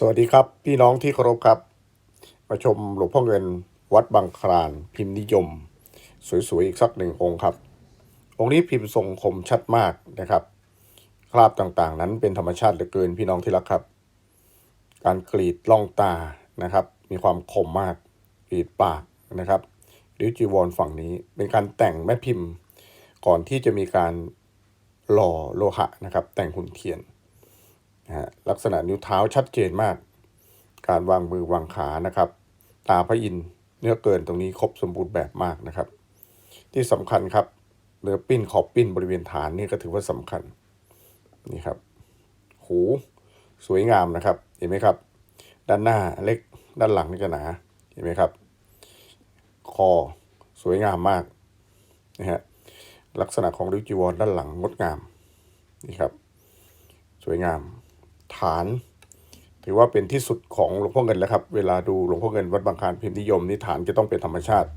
สวัสดีครับพี่น้องที่เคารพครับ มาชมหลวงพ่อเงินวัดบางคลานพิมพ์นิยม สวยๆอีกสักหนึ่งองค์ครับ องค์นี้พิมพ์ทรงคมชัดมากนะครับ คราบต่างๆ นั้นเป็นธรรมชาติเหลือเกินพี่น้องที่รักครับ การกรีดล่องตานะครับ มีความคมมากกรีดปากนะครับริ้วจีวรฝั่งนี้เป็นการแต่งแม่พิมพ์ ก่อนที่จะมีการหล่อโลหะนะครับ แต่งหุ่นเทียน นะฮะลักษณะนิ้วเท้าชัดเจนมาก การวางมือวางขานะครับ ตาพระอินเนื้อเกินตรงนี้ครบสมบูรณ์แบบมากนะครับ ที่สำคัญครับเนื้อปิ้นขอบปิ้นบริเวณฐานนี่ก็ถือว่าสำคัญนี่ครับ หูสวยงามนะครับ เห็นไหมครับ ด้านหน้าเล็กด้านหลังนี่จะหนาเห็นไหมครับ คอสวยงามมากนะฮะลักษณะของริ้วจีวรด้านหลังงดงามนี่ครับ สวยงาม ฐาน ถือว่าเป็นที่สุดของหลวงพ่อเงินแล้วครับ เวลาดูหลวงพ่อเงินวัดบางคานพิมพ์นิยมนี่ฐานจะต้องเป็นธรรมชาติ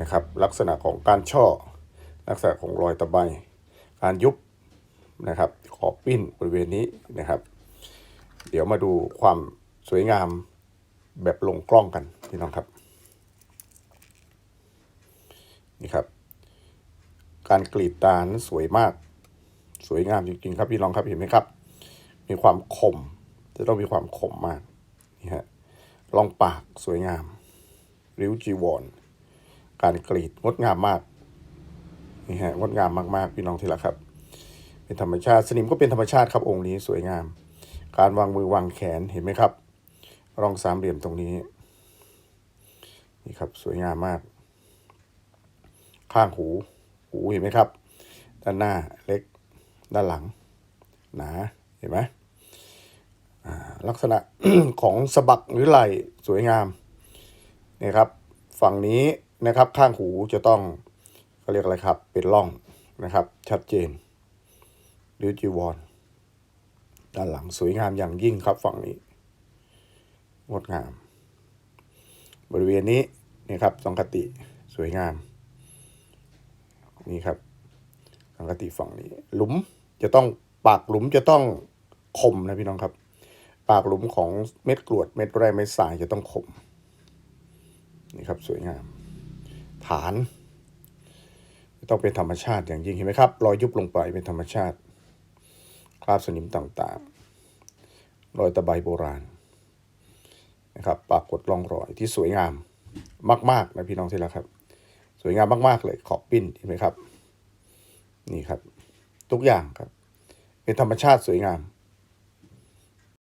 นะครับ ลักษณะของการช่อ ลักษณะของรอยตะไบการยุบนะครับ ขอบปิ้นบริเวณนี้นะครับ เดี๋ยวมาดูความสวยงามแบบลงกล้องกันพี่น้องครับนี่ครับ การกรีดตานั้นสวยมาก สวยงามจริงๆครับพี่น้องครับเห็นไหมครับ มีความคม จะต้องมีความคมมากนี่ฮะรองปากสวยงาม ริ้วจีวร การกรีดงดงามมากนี่ฮะงดงามมากๆพี่น้องที่รักครับ เป็นธรรมชาติสนิมก็เป็นธรรมชาติครับองค์นี้สวยงาม การวางมือวางแขนเห็นไหมครับ รองสามเหลี่ยมตรงนี้ นี่ครับสวยงามมาก ข้างหูหูเห็นไหมครับ ด้านหน้าเล็ก ด้านหลัง หนา เห็นไหม ลักษณะของสะบักหรือไหล่สวยงามนี่ครับ ฝั่งนี้นะครับข้างหูจะต้องเขาเรียกอะไรครับ เป็นร่องนะครับ ชัดเจนริ้วจีวรด้านหลังสวยงามอย่างยิ่งครับฝั่งนี้งดงาม บริเวณนี้นี่ครับสังกติสวยงาม นี่ครับสังกติฝั่งนี้ หลุมจะต้องปากหลุมจะต้องคมนะพี่น้องครับ ปากหลุมของเม็ดกรวดเม็ดแร่เม็ดทรายจะต้องคมนี่ครับสวยงาม ฐานต้องเป็นธรรมชาติอย่างยิ่งเห็นไหมครับรอยยุบลงไปเป็นธรรมชาติ คราบสนิมต่างๆ รอยตะไบโบราณนะครับปรากฏร่องรอยที่สวยงามมากๆนะพี่น้องที่รักครับ สวยงามมากๆเลยขอบปิ้นเห็นไหมครับ นี่ครับ ทุกอย่างครับ เป็นธรรมชาติสวยงาม